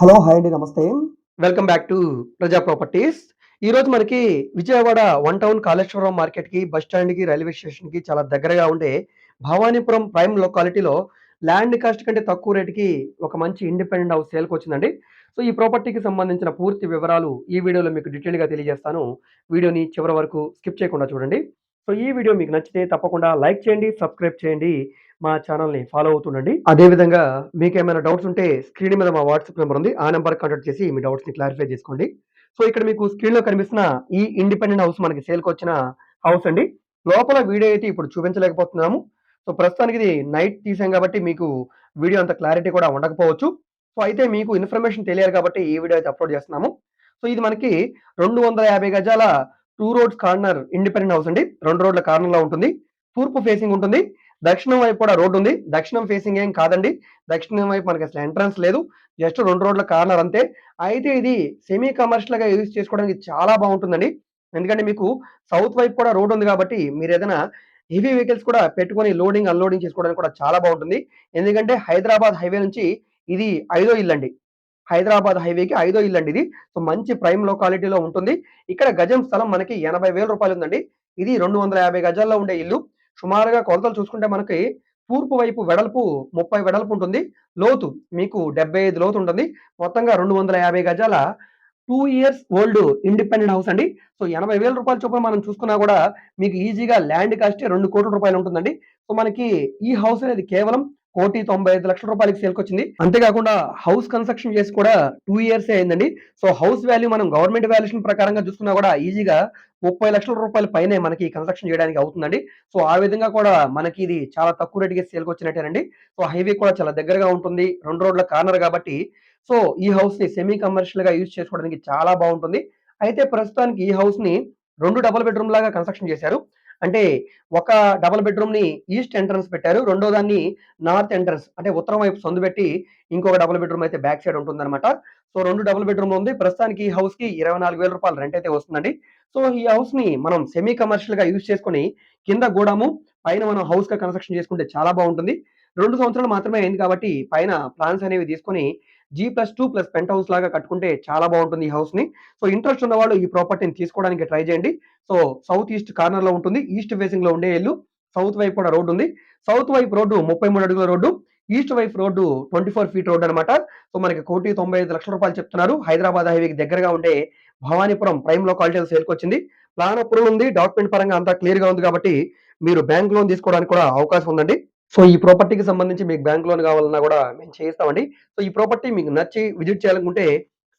Hello hi అండి నమస్తే. Welcome back to Praja properties. ఈ రోజు మనకి విజయవాడ వన్ టౌన్ కాళేశ్వరం మార్కెట్కి బస్ స్టాండ్కి రైల్వే స్టేషన్కి చాలా దగ్గరగా ఉండే భవానీపురం ప్రైమ్ లొకాలిటీలో ల్యాండ్ కాస్ట్ కంటే తక్కువ రేటుకి ఒక మంచి ఇండిపెండెంట్ హౌస్ సేల్కి వచ్చిందండి. సో ఈ ప్రాపర్టీకి సంబంధించిన పూర్తి వివరాలు ఈ వీడియోలో మీకు డీటెయిల్గా తెలియజేస్తాను. వీడియోని చివరి వరకు స్కిప్ చేయకుండా చూడండి. సో ఈ వీడియో మీకు నచ్చితే తప్పకుండా లైక్ చేయండి సబ్స్క్రైబ్ చేయండి మా ఛానల్ని ఫాలో అవుతుండండి. అదేవిధంగా మీకు ఏమైనా డౌట్స్ ఉంటే స్క్రీన్ మీద మా వాట్సాప్ నెంబర్ ఉంది. ఆ నెంబర్ కాంటాక్ట్ చేసి మీ డౌట్స్ని క్లారిఫై చేసుకోండి. సో ఇక్కడ మీకు స్క్రీన్లో కనిపిస్తున్న ఈ ఇండిపెండెంట్ హౌస్ మనకి సేల్కి వచ్చిన హౌస్ అండి. లోపల వీడియో అయితే ఇప్పుడు చూపించలేకపోతున్నాము. సో ప్రస్తుతానికి ఇది నైట్ తీసాం కాబట్టి మీకు వీడియో అంత క్లారిటీ కూడా ఉండకపోవచ్చు. సో అయితే మీకు ఇన్ఫర్మేషన్ తెలియాలి కాబట్టి ఈ వీడియో అయితే అప్లోడ్ చేస్తున్నాము. సో ఇది మనకి రెండు వందల యాభై గజాల two roads corner independent house అండి. రెండు రోడ్ల కార్నర్లో ఉంటుంది. తూర్పు ఫేసింగ్ ఉంటుంది. దక్షిణం వైపు కూడా రోడ్డు ఉంది. దక్షిణం ఫేసింగ్ ఏం కాదండి. దక్షిణం వైపు మనకి అసలు ఎంట్రన్స్ లేదు. జస్ట్ రెండు రోడ్ల కార్నర్ అంతే. అయితే ఇది సెమీ కమర్షియల్గా యూజ్ చేసుకోవడానికి చాలా బాగుంటుందండి. ఎందుకంటే మీకు సౌత్ వైపు కూడా రోడ్ ఉంది కాబట్టి మీరు ఏదైనా హెవీ వెహికల్స్ కూడా పెట్టుకొని లోడింగ్ అన్లోడింగ్ చేసుకోవడానికి కూడా చాలా బాగుంటుంది. ఎందుకంటే హైదరాబాద్ హైవే నుంచి ఇది ఐదో ఇల్లు అండి. హైదరాబాద్ హైవేకి ఐదో ఇల్లు అండి ఇది. సో మంచి ప్రైమ్ లొకాలిటీలో ఉంటుంది. ఇక్కడ గజం స్థలం మనకి ఎనభై వేల రూపాయలు ఉందండి. ఇది రెండు వందల యాభై గజాల్లో ఉండే ఇల్లు. సుమారుగా కొలతలు చూసుకుంటే మనకి తూర్పు వైపు వెడల్పు ముప్పై వెడల్పు ఉంటుంది. లోతు మీకు డెబ్బై ఐదు లోతు ఉంటుంది. మొత్తంగా రెండు వందల యాభై గజాల two years old independent house అండి. సో ఎనభై వేల రూపాయల చొప్పున మనం చూసుకున్నా కూడా మీకు ఈజీగా ల్యాండ్ కాస్ట్ రెండు కోట్ల రూపాయలు ఉంటుందండి. సో మనకి ఈ హౌస్ అనేది కేవలం కోటి తొంభై ఐదు లక్షల రూపాయలకి సేల్కి వచ్చింది. అంతేకాకుండా హౌస్ కన్స్ట్రక్షన్ చేసి కూడా టూ ఇయర్స్ అయిందండి. సో హౌస్ వాల్యూ మనం గవర్నమెంట్ వాల్యుయేషన్ ప్రకారంగా చూసుకున్నా కూడా ఈజీగా ముప్పై లక్షల రూపాయల పైనే మనకి కన్స్ట్రక్షన్ చేయడానికి అవుతుందండి. సో ఆ విధంగా కూడా మనకి ఇది చాలా తక్కువ రేటుకి సేల్కి వచ్చినట్టేనండి. సో హైవే కూడా చాలా దగ్గరగా ఉంటుంది. రెండు రోడ్ల కార్నర్ కాబట్టి సో ఈ హౌస్ని సెమీ కమర్షియల్గా యూజ్ చేసుకోవడానికి చాలా బాగుంటుంది. అయితే ప్రస్తుతానికి ఈ హౌస్ని రెండు డబుల్ బెడ్రూమ్ లాగా కన్స్ట్రక్షన్ చేశారు. అంటే ఒక డబుల్ బెడ్రూమ్ని ఈస్ట్ ఎంట్రన్స్ పెట్టారు. రెండో దాన్ని నార్త్ ఎంట్రన్స్ అంటే ఉత్తరం వైపు సందు పెట్టి ఇంకొక డబుల్ బెడ్రూమ్ అయితే బ్యాక్ సైడ్ ఉంటుందన్నమాట. సో రెండు డబుల్ బెడ్రూమ్ ఉంది. ప్రస్తుతానికి ఈ హౌస్కి ఇరవై నాలుగు వేల రూపాయలు రెంట్ అయితే వస్తుందండి. సో ఈ హౌస్ని మనం సెమీ కమర్షియల్గా యూజ్ చేసుకొని కింద గోడాము పైన మనం హౌస్గా కన్స్ట్రక్షన్ చేసుకుంటే చాలా బాగుంటుంది. రెండు సంవత్సరాలు మాత్రమే అయింది కాబట్టి పైన ప్లాన్స్ అనేవి తీసుకొని G plus two plus penthouse లాగా కట్టుకుంటే చాలా బాగుంటుంది ఈ హౌస్ని. సో ఇంట్రెస్ట్ ఉన్న వాళ్ళు ఈ ప్రాపర్టీని తీసుకోవడానికి ట్రై చేయండి. సో సౌత్ ఈస్ట్ కార్నర్లో ఉంటుంది. ఈస్ట్ ఫేసింగ్లో ఉండే ఇల్లు. సౌత్ వైపు కూడా రోడ్డు ఉంది. సౌత్ వైపు రోడ్డు ముప్పై మూడు అడుగుల road. East wife road twenty four feet road అనమాట సో మనకి కోటి తొంభై ఐదు లక్షల రూపాయలు చెప్తున్నారు. హైదరాబాద్ హైవేకి దగ్గరగా ఉండే భవానీపురం ప్రైమ్ లొకాలిటీ సేల్కొచ్చింది ప్లాన్ అప్రూవల్ ఉంది. డాక్యుమెంట్ పరంగా అంతా క్లియర్గా ఉంది కాబట్టి మీరు బ్యాంక్ లోన్ తీసుకోవడానికి కూడా అవకాశం ఉందండి. సో ఈ ప్రాపర్టీకి సంబంధించి మీకు బ్యాంక్ లోన్ కావాలన్నా కూడా మేము చేయిస్తామండి. సో ఈ ప్రాపర్టీ మీకు నచ్చి విజిట్ చేయాలనుకుంటే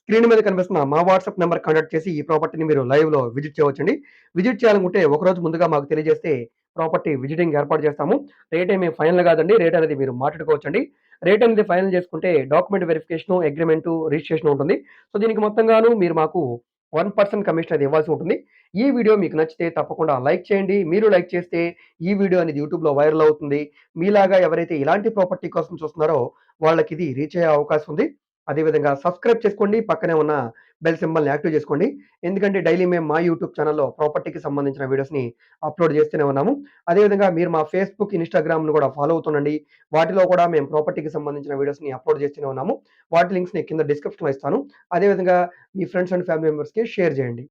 స్క్రీన్ మీద కనిపిస్తున్న మా వాట్సాప్ నెంబర్ కాంటాక్ట్ చేసి ఈ ప్రాపర్టీని మీరు లైవ్లో విజిట్ చేయవచ్చండి. విజిట్ చేయాలనుకుంటే ఒక రోజు ముందుగా మాకు తెలియజేస్తే ప్రాపర్టీ విజిటింగ్ ఏర్పాటు చేస్తాము. రేట్ ఏమి ఫైనల్ కాదండి. రేట్ అనేది మీరు మాట్లాడుకోవచ్చండి. రేట్ అనేది ఫైనల్ చేసుకుంటే డాక్యుమెంట్ వెరిఫికేషన్ అగ్రిమెంట్ రిజిస్ట్రేషన్ ఉంటుంది. సో దీనికి మొత్తంగాను మీరు మాకు వన్ పర్సెంట్ కమిషన్ అది ఇవ్వాల్సి ఉంటుంది. ఈ వీడియో మీకు నచ్చితే తప్పకుండా లైక్ చేయండి. మీరు లైక్ చేస్తే ఈ వీడియో అనేది యూట్యూబ్లో వైరల్ అవుతుంది. మీలాగా ఎవరైతే ఇలాంటి ప్రాపర్టీ కోసం చూస్తున్నారో వాళ్ళకి ఇది రీచ్ అయ్యే అవకాశం ఉంది. అదేవిధంగా సబ్స్క్రైబ్ చేసుకోండి. పక్కనే ఉన్న బెల్ సింబల్ని యాక్టివ్ చేసుకోండి. ఎందుకంటే డైలీ మేము మా యూట్యూబ్ ఛానల్లో ప్రాపర్టీకి సంబంధించిన వీడియోస్ని అప్లోడ్ చేస్తూనే ఉన్నాము. అదేవిధంగా మీరు మా ఫేస్బుక్ ఇన్స్టాగ్రామ్ను కూడా ఫాలో అవుతుండండి. వాటిలో కూడా మేము ప్రాపర్టీకి సంబంధించిన వీడియోస్ని అప్లోడ్ చేస్తూనే ఉన్నాము. వాటి లింక్స్ని కింద డిస్క్రిప్షన్లో ఇస్తాను. అదేవిధంగా మీ ఫ్రెండ్స్ అండ్ ఫ్యామిలీ మెంబర్స్కి షేర్ చేయండి.